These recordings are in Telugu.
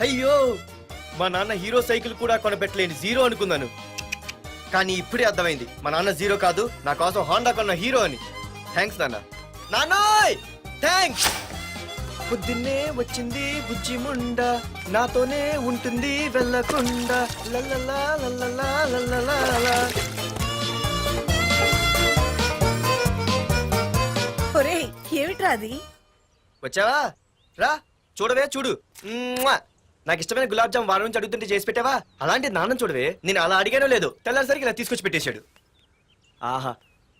అయ్యో! మా నాన్న హీరో సైకిల్ కూడా కొనబెట్టలేని జీరో అనుకున్నాను. కానీ ఇప్పుడే అర్థమైంది. మా నాన్న జీరో కాదు నా కోసం హోండా కొన్న హీరో అని. థ్యాంక్స్ నాన్న. నాన్నోయ్! థ్యాంక్స్ పొద్దున్నే వచ్చింది బుజ్జి ముండ నాతోనే ఉంటుంది వెళ్ళకుండా. లల్లలా లల్లలా లల్లలా ఒరేయ్ ఏమిట్రా అది? వచ్చావా? రా చూడవే చూడు. మ్మ్వా! నాకు ఇష్టమైన గులాబ్ జామ్ వారం నుంచి అడుగుతుంటే చేసి పెట్టావా? అలాంటి నాన్న చూడవే. నేను అలా అడిగానో లేదు. తెల్లారిసరికి ఇలా తీసుకొచ్చి పెట్టేశాడు. ఆహా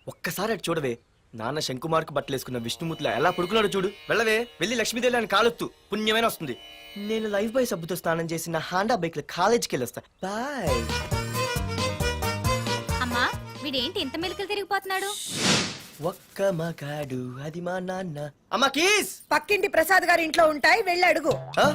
ఒక్కసారి అటు చూడవే. నాన్న శంకుమార్కు బట్టలు వేసుకున్న విష్ణుమూర్తిలా ఎలా పడుకున్నాడు చూడు. వెళ్ళవే వెళ్ళి లక్ష్మీదేవి అని కాలొత్తు. పుణ్యమైన వస్తుంది. నేను లైఫ్ బాయ్ సబ్బుతో స్నానం చేసి నా హాండా బైక్లో కాలేజీకి వెళ్ళొస్తా. బాయ్. అమ్మా వీడేంటి ఇంత మెలికలు తిరిగిపోతున్నాడు? ఒక్క మగాడు అది మా నాన్న. అమ్మా కీస్! పక్కింటి ప్రసాద్ గారి ఇంట్లో ఉంటాయి వెళ్ళి అడుగు. ఆ?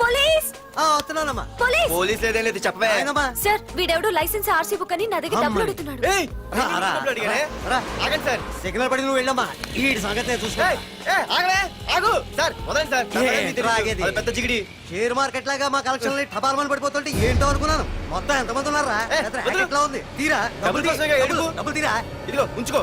పోలీస్! ఆ, వస్తున్నానమ్మా. పోలీస్! పోలీస్ లేదేం లేదు చెప్పవే. ఆయనమ్మా. సార్ వీడెవడో లైసెన్స్ ఆర్సీ బుక్ అని నా దగ్గర డబ్బులు. అడుగుతున్నాడు. ఏయ్, రా, నేను రా, డబ్బులు అడిగానే? రా. ఆగండి సార్. సిగ్నల్ పడి నువ్వు వెళ్ళమ్మా. ఈ సంగతి చూసుకో. ఏయ్, ఏయ్, ఆగవే ఆగు. సార్ వదండి సార్. ఆగేది. అది పెద్ద జిగిడి. షేర్ మార్కెట్ లాగా మా కలెక్షన్ టపాల్మని పడిపోతుంటే ఏంటో అనుకున్నాను. మొత్తం ఎంతమంది ఉన్నారా? ఏ, పెద్ద వదిలు. racket లా ఉంది? తీరా. డబ్బులు కోసమేగా ఏడుపు. డబ్బులు తీరా? ఇదిగో ఉంచుకో.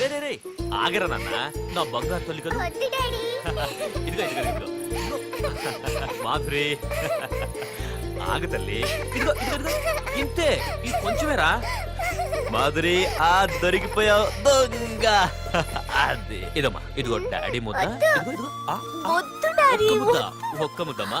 రే రే రే ఆగరా నాన్న. నా బంగారు తల్లి కదా. ఇదిగో ఇదిగో ఇదిగో. మాధురి. ఆగు తల్లి. ఇదిగో ఇదిగో, ఇదిగో. ఇంతే. ఇది కొంచెమేరా. మాధురి ఆ దొరికిపోయావు. దొంగ. అది. ఇదమ్మా ఇదిగో డాడీ ముద్ద. ఇదిగో ఇదిగో. ఆ, ఆ, వద్దు డాడీ ఒక్క ముద్ద ఒక్క ముద్దమ్మా.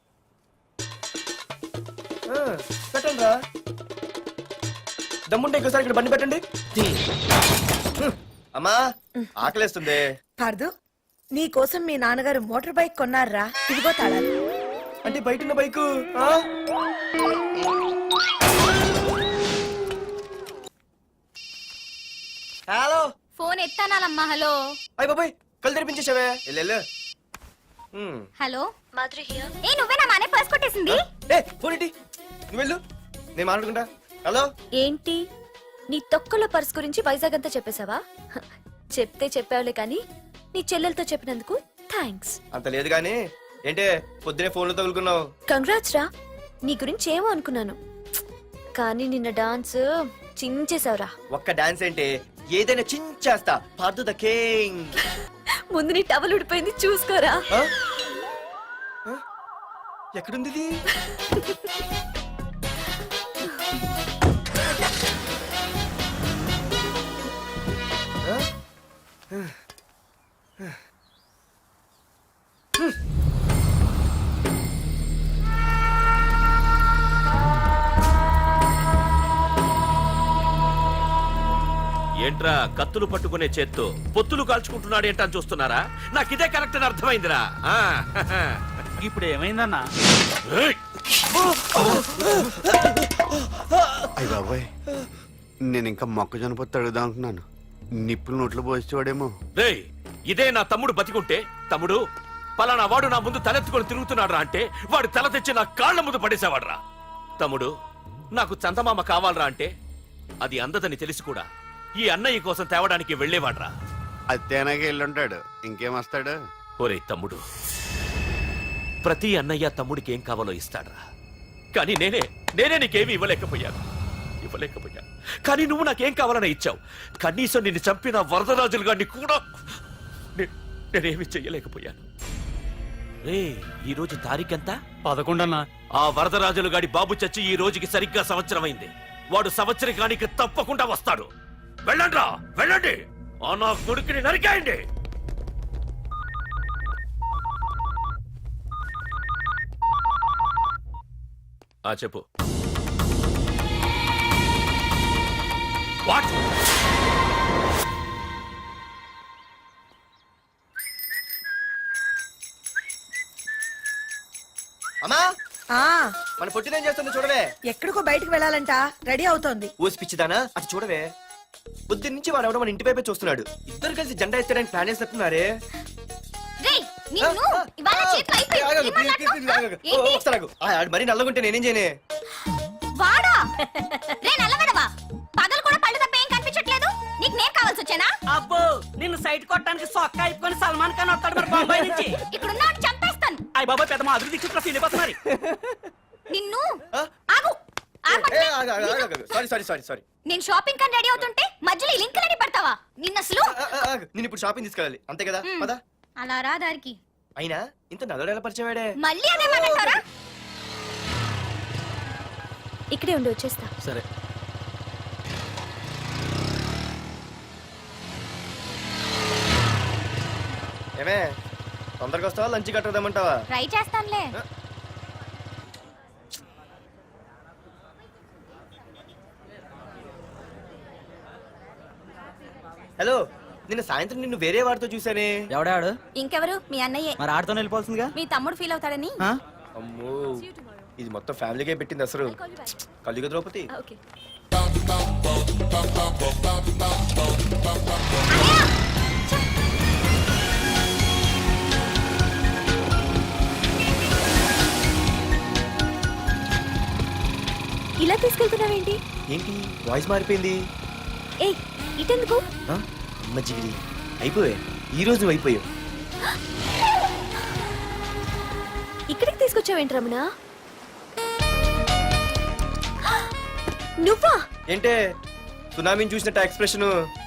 పెట్టండి రా దమ్ముంటే ఇంకోసారి ఇక్కడ బండి పెట్టండి. అమ్మా ఆకలేస్తుంది. పార్దు నీ కోసం మీ నాన్నగారు మోటార్ బైక్ కొన్నారా? ఇదిగో తాళాలు. అంటే బయట ఉన్న బైకు? హలో. ఫోన్ ఎత్తానాలమ్మా హలో. అయ్య బాబాయ్ కళ్ళు తెరిపించేసావే వెళ్ళు హ్మ్. హలో. మాధురి హియర్ ఏ నువ్వేనా మానే పర్స్ కొట్టేసింది? ఏ ఫోన్ ఏంటి నువ్వు వెళ్ళు నేను మాట్లాడుకుంటా. హలో? ఏంటి? నీ తొక్కల పర్స్ గురించి వైజాగ్ అంతా చెప్పేశావా? హ, చెప్తే చెప్పావులే కానీ నీ చెల్లెలతో చెప్పినందుకు థ్యాంక్స్. అంత లేదు కానీ ఏంటే పొద్దునే ఫోన్లో తగులుకున్నావు? కంగ్రాట్స్ రా. నీ గురించి ఏమో అనుకున్నాను. కానీ నిన్న డాన్స్ చించేశావురా. ఒక్క డాన్స్ ఏంటి ఏదైనా చించేస్తా. Pardhu the king. ముందు నీ టవల్ ఉడిపోయింది చూసుకోరా? ఎక్కడుంది ఇది? ఏంట్రా కత్తులు పట్టుకునే చేత్తో పొత్తులు కాల్చుకుంటున్నాడు ఏంటని చూస్తున్నారా? నాకు ఇదే కరెక్ట్ అని అర్థమైందిరా. ఆ, ఇప్పుడు ఏమైందన్నా? ఏయ్! అయ్య బాబాయ్ నేను ఇంకా మొక్కజొన్న పొత్తు అడుగుదాం అనుకున్నాను నిప్పులు నోట్లో పోసేవాడేమో. రేయ్ ఇదే నా తమ్ముడు బతికుంటే తమ్ముడు పలానా వాడు నా ముందు తలెత్తుకొని తిరుగుతున్నాడు అంటే వాడు తల తెచ్చి నా కాళ్ళ ముందు పడేసేవాడ్రా. తమ్ముడు నాకు చందమామ కావాలరా అంటే అది అందదని తెలిసి కూడా. ఈ అన్నయ్య కోసం తేవడానికి వెళ్ళేవాడ్రా. అత్తేనాగే వెళ్ళుంటాడు ఇంకేం వస్తాడు? ఒరే తమ్ముడు ప్రతి అన్నయ్య తమ్ముడికి ఏం కావాలో ఇస్తాడ్రా. కానీ నేనే నేనే నీకేమీ ఇవ్వలేకపోయాను. ఇవ్వలేకపోయా. కానీ నువ్వు నాకేం కావాలని ఇచ్చావు. కనీసం నిన్ను చంపిన వరదరాజులు గారిని కూడా నేనేమి చెయ్యలేకపోయాను. రే ఈ రోజు తారీఖెంత? పదకొండన్నా. ఆ వరదరాజులు గాడి బాబు చచ్చి ఈ రోజుకి సరిగ్గా సంవత్సరం అయింది వాడు సంవత్సరకానికి తప్పకుండా వస్తాడు. వెళ్ళండ్రా వెళ్ళండి. ఆ నా కొడుకుని నరికేయండి. ఆ చెప్పు. వాట్ అమ్మా! ఆ. మన పొట్టిదేం చేస్తుంది చూడవే? ఎక్కడికో బయటికి వెళ్ళాలంట. రెడీ అవుతోంది. ఊసి పిచ్చిదానా? అది చూడవే. పొద్దున్న నుంచి వాడు ఎవడో మన ఇంటి వైపే చూస్తున్నాడు. ఇద్దరు కలిసి జెండా ఎత్తడానికి ప్లాన్? ఏంటి? మరి నల్లగుంటే నేనేం చేయనే? వాడా? రే నల్లవడవా? అబ్బో నిన్ను సైట్ కొట్టడానికి సొక్క అయిపోయి సల్మాన్ ఖాన్ వస్తాడు మరి బొంబాయి నుంచి. ఇక్కడ చంపేస్తాను. అయ్య బాబా పెద్ద మాధురి దీక్షితులు ఫీల్ అయిపోతున్నారు నిన్ను? ఆగు. సారీ సారీ సారీ సారీ నేను షాపింగ్ కని రెడీ అవుతుంటే మధ్యలో ఈ లింకులని పెడతావా? నిన్న అసలు? నేను ఇప్పుడు షాపింగ్ తీసుకెళ్ళాలి. అంతే కదా? మ్. పదా. అలా రా దారికి. అయినా ఇంత నల్లడు ఎలా పరిచయం వాడే మళ్ళీ అదే మాట్లాడతారా? ఇక్కడే ఉండి వచ్చేస్తా. సరే. ఏమే తొందరగా వస్తావా? లంచ్ కట్టదామంటావా ట్రై చేస్తానులే. హలో నిన్న సాయంత్రం నిన్ను వేరే వాడితో చూసానే ఎవడాడు? ఇంకెవరు? మీ అన్నయ్యే. మరి ఆడుతోనే వెళ్ళిపోవాల్సిందిగా? మీ తమ్ముడు ఫీల్ అవుతాడని? అమ్మో ఇది మొత్తం ఫ్యామిలీకే పెట్టింది అసలు. కలియుగ ద్రౌపది ఇలా తీసుకెళ్తున్నావేంటి ఏంటి? వాయిస్ మారిపోయింది. ఏయ్ ఇటెందుకు? అమ్మ జిగిరి అయిపోయా. ఈ రోజు నువ్వు అయిపోయావు. ఇక్కడికి తీసుకొచ్చావేంటి రమణ? నువ్వా? ఏంటే? సునామీని చూసినట్టు ఎక్స్ప్రెషన్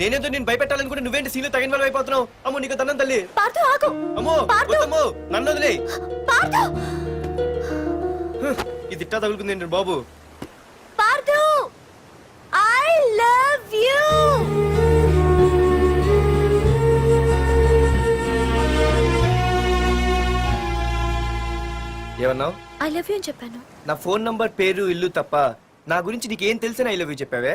నేనేదో నేను భయపెట్టాలనుకుంటే నువ్వేంటి సీన్లో తగిన వాళ్ళు అయిపోతున్నావు? అమ్మో నీకు తన్నం తల్లి. ఆగు. అమ్మో వద్దమ్మో నన్ను వదిలే. ఇది ఇట్టా తగులుకుంది ఏంటి బాబు? ఐ లవ్ యూ ఏమన్నావు? ఐ లవ్ యూ అని చెప్పాను. నా ఫోన్ నంబర్ పేరు ఇల్లు తప్ప నా గురించి నీకేం తెలిసిన ఐ లవ్ యూ చెప్పావే?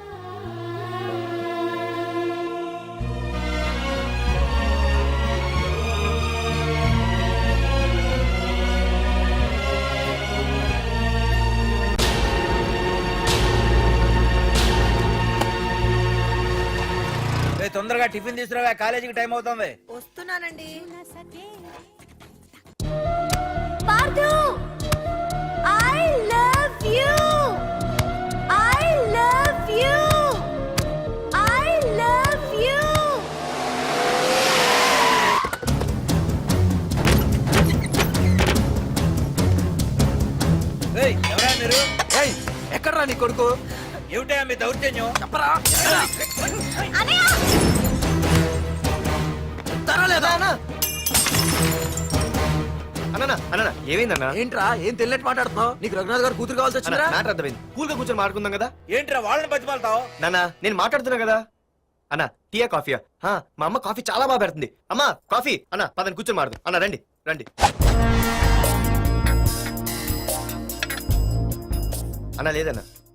తొందరగా టిఫిన్ తీసుకురావా కాలేజీకి టైం అవుతుంది. వస్తున్నానండి. Pardhu I love you I love you I love you రేయ్, ఎవరా మీరు? ఎక్కడ్రా నీ కొడుకు? ఏమిటా మీ దౌర్జన్యం? అన్న అన్న ఏమైందన్నా? ఏంట్రా ఏం తెలియట్ మాట్లాడుతున్నావు? నీకు రఘునాథ్ గారు కూతురు కావాల్సి వచ్చిందిరా? మ్యాటర్ అర్థమైంది. కూల్గా కూర్చొని మాట్లాడుకుందాం కదా? ఏంట్రా వాళ్ళని బతిమాలతావు? నాన్న నేను మాట్లాడుతున్నా కదా? అన్న టీయా కాఫీయా? హా, మా అమ్మ కాఫీ చాలా బాగా పెడుతుంది. అమ్మా కాఫీ! అన్న పదని కూర్చొని మాడదు అన్న రండి రండి. అన్న లేదన్న.